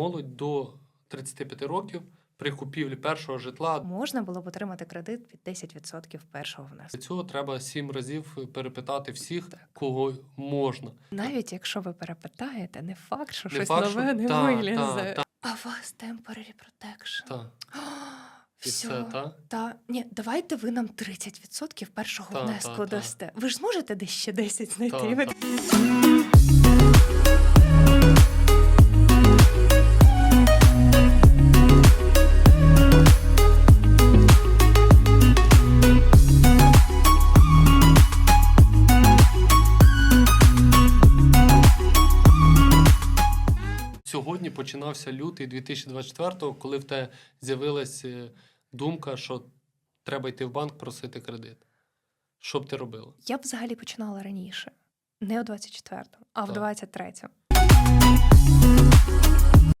Молодь до 35 років при купівлі першого житла. Можна було б отримати кредит під 10% першого внеску. Для цього треба сім разів перепитати всіх, кого можна. Навіть якщо ви перепитаєте, не факт, що Не щось факт, що- нове не та, вилізе. та, А у вас temporary protection. Та. І Все. та? Та ні, давайте ви нам 30% першого Та, внеску та, та. дасте. Ви ж зможете десь ще 10 знайти. Та, та. Сьогодні починався лютий 2024-го, коли в тебе з'явилася думка, що треба йти в банк просити кредит. Що б ти робила? Я б взагалі починала раніше. Не у 24-му, а в Так. 23-му.